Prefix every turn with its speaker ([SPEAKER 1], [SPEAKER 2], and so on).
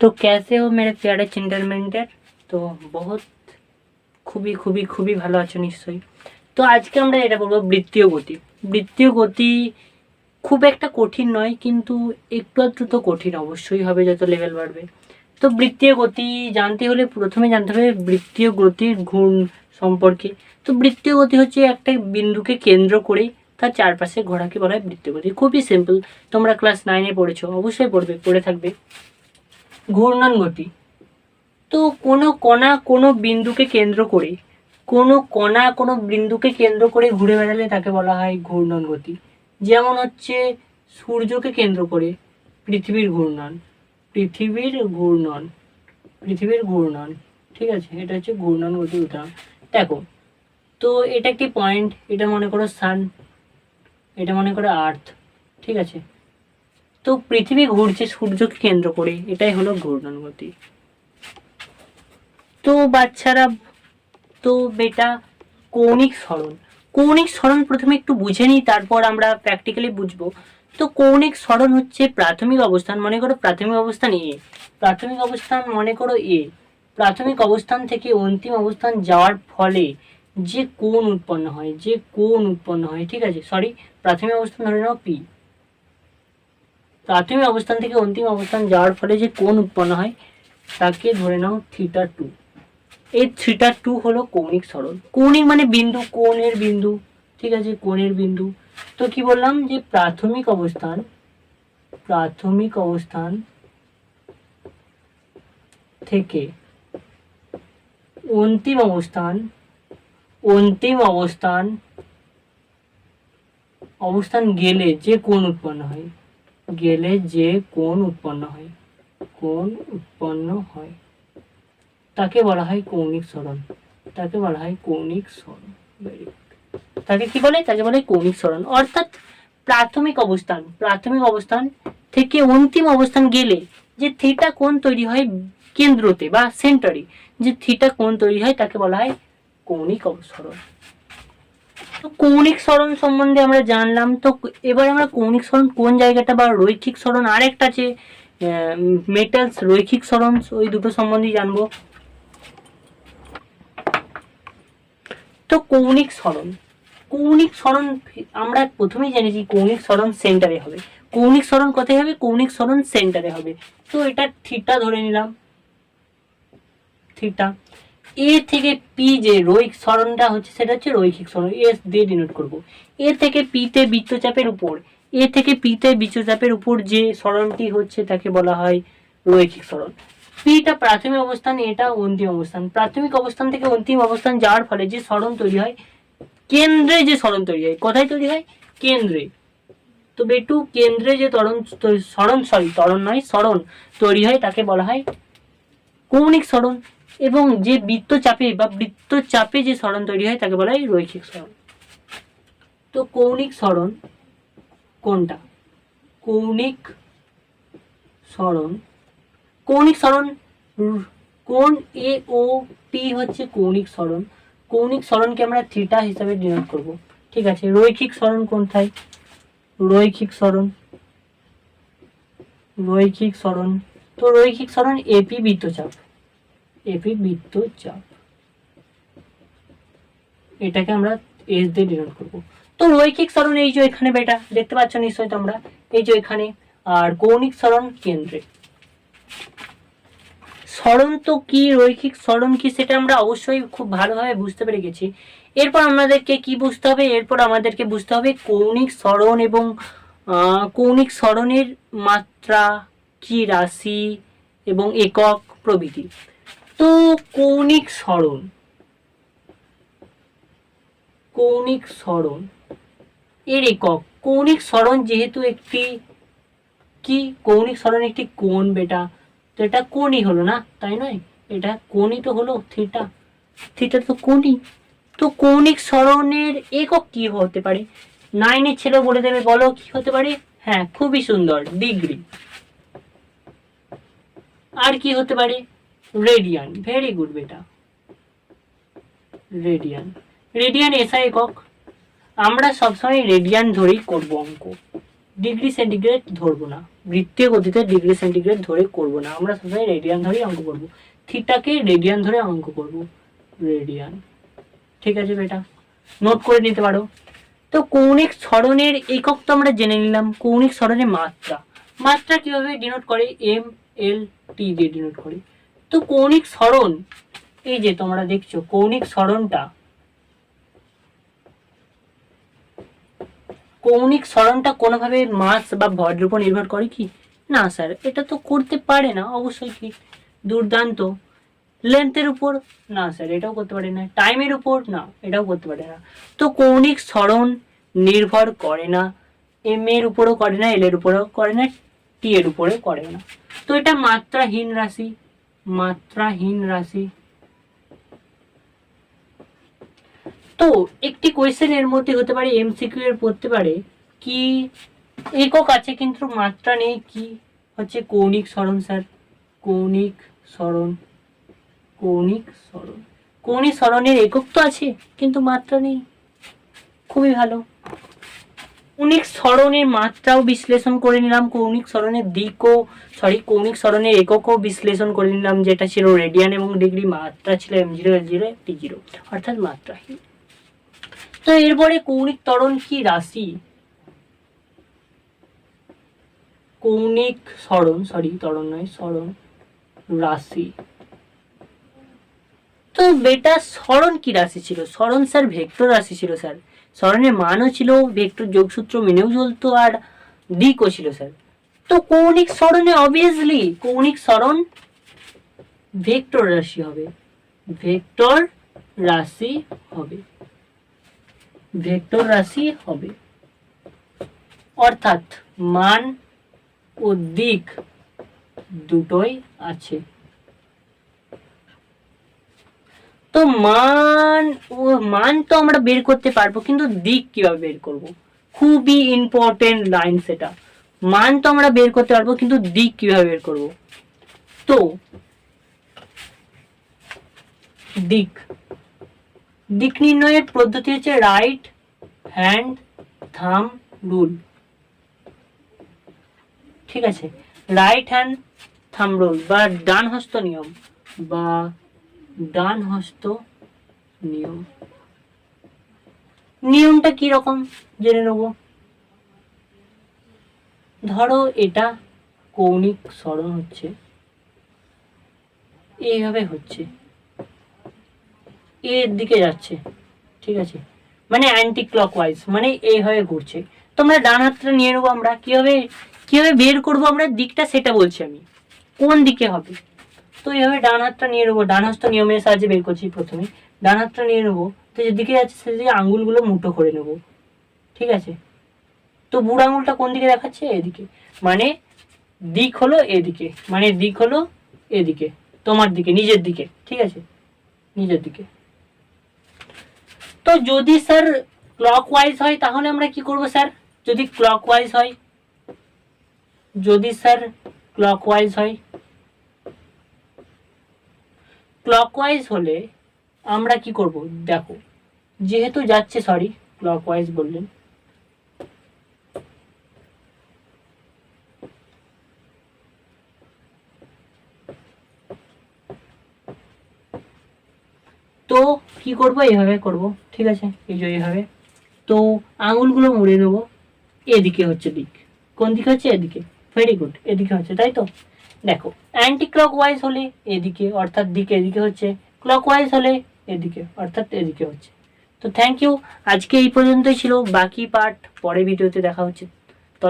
[SPEAKER 1] तो कैसे हो मेरे प्यारे চেন্টারমেন্টের তো বহুত খুবই খুবই খুবই ভালো আছো নিশ্চয়ই তো আজকে আমরা এটা বলবো বৃত্তীয় গতি বৃত্তীয় গতি খুব একটা কঠিন নয় কিন্তু একটু আধটু তো কঠিন অবশ্যই হবে যত লেভেল বাড়বে তো বৃত্তীয় গতি জানতে হলে প্রথমে জানতে হবে বৃত্তীয় গতির গুণ সম্পর্কে তো বৃত্তীয় গতি হচ্ছে একটা বিন্দুকে কেন্দ্র করে তার চারপাশে ঘোরাকে বলা হয় বৃত্তীয় গতি খুবই সিম্পল তোমরা ক্লাস নাইনে পড়েছো অবশ্যই পড়বে পড়ে থাকবে ঘূর্ণন গতি তো কোনো কণা কোনো বিন্দুকে কেন্দ্র করে, কোনো কণা কোনো বিন্দুকে কেন্দ্র করে ঘুরে বেড়ালে তাকে বলা হয় ঘূর্ণন গতি। যেমন হচ্ছে সূর্যকে কেন্দ্র করে পৃথিবীর ঘূর্ণন। পৃথিবীর ঘূর্ণন পৃথিবীর ঘূর্ণন, ঠিক আছে? এটা হচ্ছে ঘূর্ণন গতি উদাহরণ। দেখো, তো এটা একটি পয়েন্ট এটা মনে করো সান এটা মনে করো আর্থ ঠিক আছে? তো পৃথিবী ঘুরছে সূর্যকে কেন্দ্র করে এটাই হলো ঘূর্ণন গতি। তো বাচ্চারা, তো বেটা, কৌণিক সরণ কৌণিক সরণ প্রথমে একটু বুঝে নিই, তারপর আমরা প্র্যাকটিক্যালি বুঝব। তো কৌণিক সরণ হচ্ছে প্রাথমিক অবস্থান, মনে করো প্রাথমিক অবস্থান এ। প্রাথমিক অবস্থান মনে করো এ। প্রাথমিক অবস্থান থেকে অন্তিম অবস্থান যাওয়ার ফলে যে কোণ উৎপন্ন হয়, যে কোণ উৎপন্ন হয়, ঠিক আছে? সরি প্রাথমিক অবস্থান ধরে নাও পি। প্রাথমিক অবস্থান থেকে অন্তিম অবস্থান যাওয়ার ফলে যে কোণ উৎপন্ন হয়, তাকে ধরে নাও থিটা টু এই থিটা টু হলো কৌণিক সরল কৌণিক মানে বিন্দু, কোণের বিন্দু, ঠিক আছে? কোণের বিন্দু। তো কি বললাম যে প্রাথমিক অবস্থান প্রাথমিক অবস্থান থেকে অন্তিম অবস্থান অন্তিম অবস্থান অবস্থান গেলে যে কোণ উৎপন্ন হয় গেলে যে কোণ উৎপন্ন হয়। কোণ উৎপন্ন হয়। তাকে বলা হয় কৌণিক সরণ তাকে বলা হয় কৌণিক সরণ তাকে কি বলে? তাকে বলে কৌণিক সরণ অর্থাৎ প্রাথমিক অবস্থান প্রাথমিক অবস্থান থেকে অন্তিম অবস্থান গেলে যে থিটা কোণ তৈরি হয় কেন্দ্রতে বা সেন্টারে যে থিটা কোণ তৈরি হয় তাকে বলা হয় কৌণিক সরণ তো কৌণিক স্মরণ সম্বন্ধে আমরা জানলাম। তো এবার আমরা কৌণিক স্মরণ কোন জায়গাটা বা রৈখিক সরণ আরেকটা আছে মেটালস রৈখিক স্মরণ, ওই দুটো সম্বন্ধে জানব। তো কৌণিক স্মরণ। কৌণিক স্মরণ আমরা প্রথমেই জেনেছি কৌণিক স্মরণ সেন্টারে হবে। কৌণিক স্মরণ কোথায় হবে? কৌণিক স্মরণ সেন্টারে হবে। তো এটা থিটা ধরে নিলাম। থিটা এ থেকে পি যে রৈখিক সরণটা হচ্ছে, সেটা হচ্ছে রৈখিক সরণ এস দিয়ে ডিনোট করব। এ থেকে পিতে বৃত্তচাপের উপর এ থেকে পিতে বৃত্তচাপের উপর যে সরণটি হচ্ছে, তাকে বলা হয় রৈখিক সরণ পিটা প্রাথমিক অবস্থান এটা অন্তিম অবস্থান। প্রাথমিক অবস্থান থেকে অন্তিম অবস্থান যাওয়ার ফলে যে সরণ তৈরি হয়, কেন্দ্রে যে সরণ তৈরি হয়। কোথায় তৈরি হয়? কেন্দ্রে। তো বেটু কেন্দ্রে যে তরণ সরণ সরি তরণ নয় সরণ তৈরি হয়, তাকে বলা হয় কৌণিক সরণ এবং যে বৃত্তচাপে বা বৃত্তচাপে যে স্মরণ তৈরি হয়, তাকে বলা হয় রৈখিক সরণ তো কৌণিক স্মরণ কোনটা? কৌণিক স্মরণ। কৌণিক স্মরণ কোন এ ও পি হচ্ছে কৌণিক স্মরণ? কৌণিক স্মরণকে আমরা থিটা হিসাবে ডিনোট করব। ঠিক আছে, রৈখিক সরণ কোনটায় রৈখিক সরণ রৈখিক স্মরণ। তো রৈখিক সরণ এপি বৃত্তচাপ। এপি বৃত্তচাপ এটাকে আমরা এস দিয়ে ডিনোট করব। তো রৈখিক সরণ এই যে এখানে বেটা, দেখতে পাচ্ছ নিশ্চয়ই তোমরা? এই যে এখানে, আর কৌণিক সরণ কেন্দ্রে। সরণ তো কি, রৈখিক সরণ কি, সেটা আমরা অবশ্যই খুব ভালোভাবে বুঝতে পেরে গেছি। এরপর আমাদেরকে কি বুঝতে হবে? এরপর আমাদেরকে বুঝতে হবে কৌণিক সরণ এবং কৌণিক সরণের মাত্রা, কি রাশি এবং একক প্রভৃতি। কৌণিক সরণ। কৌণিক সরণ। এর একক। কৌণিক সরণ যেহেতু একটি, কি? কৌণিক সরণ একটি কোণ বেটা। তো এটা কোণই হলো না, তাই নয়? এটা কোণই তো হলো থিটা। থিটা তো কোণই। তো কৌণিক সরণের একক কি হতে পারে? নাইনের ছেলে বলে দেবে, বলো কি হতে পারে? হ্যাঁ খুবই সুন্দর, ডিগ্রি। আর কি হতে পারে? রেডিয়ান ভেরি গুড বেটা রেডিয়ান রেডিয়ান এসআই একক। আমরা সবসময় রেডিয়ান ধরেই করব অঙ্ক। ডিগ্রি সেন্টিগ্রেড ধরবো না। বৃত্তীয় গতিতে ডিগ্রি সেন্টিগ্রেড ধরে করব না। আমরা সবসময় রেডিয়ান ধরেই অঙ্ক করব। থিটাকে রেডিয়ান ধরে অঙ্ক করব। রেডিয়ান ঠিক আছে বেটা নোট করে নিতে পারো। তো কৌণিক সরণের একক তো আমরা জেনে নিলাম। কৌণিক সরণের মাত্রা। মাত্রা কীভাবে ডিনোট করে? এম এল টি দিয়ে ডিনোট করে। তো কৌণিক সরণ এই যে তোমরা দেখছ, কৌণিক সরণটা কৌণিক সরণটা কোনোভাবে মাস বা ভরের উপর নির্ভর করে কি? না, স্যার, এটা তো করতে পারে না, অবশ্যই কি? দুর্দান্ত। লেন্থের উপর? না, স্যার, এটাও করতে পারে না। টাইমের উপর? না, এটাও করতে পারে না। তো কৌণিক সরণ নির্ভর করে না, এম এর উপরও করে না, এল এর উপরেও করে না, টি এর উপরেও করে না। তো এটা মাত্রাহীন রাশি। মাত্রাহীন রাশি। তো, একটি কোয়েশ্চেন এর মধ্যে হতে পারে এমসিকিউ এর পড়তে পারে, কি একক আছে কিন্তু মাত্রা নেই, কি হচ্ছে কৌণিক সরণ স্যার? কৌণিক সরণ কৌণিক সরণ কৌণিক সরণের একক তো আছে, কিন্তু মাত্রা নেই। খুবই ভালো। কৌণিক সরণের মাত্রাও বিশ্লেষণ করে নিলাম। কৌণিক সরণের দিকও সরি কৌণিক সরণের এককও বিশ্লেষণ করে নিলাম, যেটা ছিল রেডিয়ান এবং ডিগ্রি মাত্রা ছিল M zero L zero T zero অর্থাৎ মাত্রাহীন। তো এরপরে কৌণিক ত্বরণ কি রাশি? কৌণিক সরণ সরি ত্বরণ নয় সরণ রাশি। তো বেটা সরণ কি রাশি ছিল? সরণ স্যার, ভেক্টর রাশি ছিল স্যার। সরণের মানও ছিল, ভেক্টর যোগসূত্র মেনেও চলতো, আর দিকও ছিল স্যার। তো কৌণিক সরণে অবভিয়াসলি কৌণিক সরণ ভেক্টর রাশি হবে। ভেক্টর রাশি হবে। ভেক্টর রাশি হবে। অর্থাৎ মান ও দিক দুটোই আছে। তো মান, ও মান তো আমরা বের করতে পারব, কিন্তু দিক কীভাবে বের করব? খুবই ইম্পর্টেন্ট লাইন সেটা। মান তো আমরা বের করতে পারব, কিন্তু দিক কীভাবে বের করব? তো, দিক। দিক নির্ণয়ের পদ্ধতি হচ্ছে রাইট হ্যান্ড থাম রুল ঠিক আছে? রাইট হ্যান্ড থাম রুল বা ডান হস্ত নিয়ম বা ডান হস্ত নিয়ম। নিয়মটা রকম জেনে নেব? ধরো এটা কৌণিক সরণ হচ্ছে। এইভাবে হচ্ছে। এর দিকে যাচ্ছে, ঠিক আছে? মানে অ্যান্টি ক্লকওয়াইজ মানে এইভাবে ঘুরছে। তোমরা ডান হাতটা নিয়ে নেব আমরা। কীভাবে কীভাবে বের করব আমরা? দিকটা সেটা বলছি আমি। কোন দিকে হবে? তো এইভাবে ডান হাতটা নিয়ে নেব, ডান হাতটা নিয়মের সাহায্যে বের করছি প্রথমে। ডান হাতটা নিয়ে নেব, তো যেদিকে যাচ্ছে সেদিকে আঙ্গুলগুলো মুঠো করে নেব। ঠিক আছে? তো বুড়ো আঙুলটা কোন দিকে দেখাচ্ছে? এদিকে। মানে দিক হলো এদিকে মানে দিক হলো এদিকে, তোমার দিকে, নিজের দিকে। ঠিক আছে? নিজের দিকে। তো যদি স্যার ক্লক ওয়াইজ হয়, তাহলে আমরা কি করব স্যার? যদি ক্লক ওয়াইজ হয়, যদি স্যার ক্লক ওয়াইজ হয় ক্লকওয়াইজ হলে আমরা কি করব? দেখো, যেহেতু যাচ্ছে সরি ক্লকওয়াইজ বললেন। তো কি করব? এইভাবে করব, ঠিক আছে? এই যে এইভাবে। তো আঙুলগুলো মুড়ে নেব এদিকে হচ্ছে দিক। কোন দিকে হচ্ছে? এদিকে। ভেরি গুড এদিকে হচ্ছে, তাই তো? দেখো অ্যান্টি ক্লক ওয়াইজ হলে এদিকে, অর্থাৎ দিকে এদিকে হচ্ছে ক্লক ওয়াইজ হলে এদিকে, অর্থাৎ এদিকে হচ্ছে। তো থ্যাংক ইউ আজকে এই পর্যন্তই ছিল। বাকি পার্ট পরে ভিডিওতে দেখা হচ্ছে।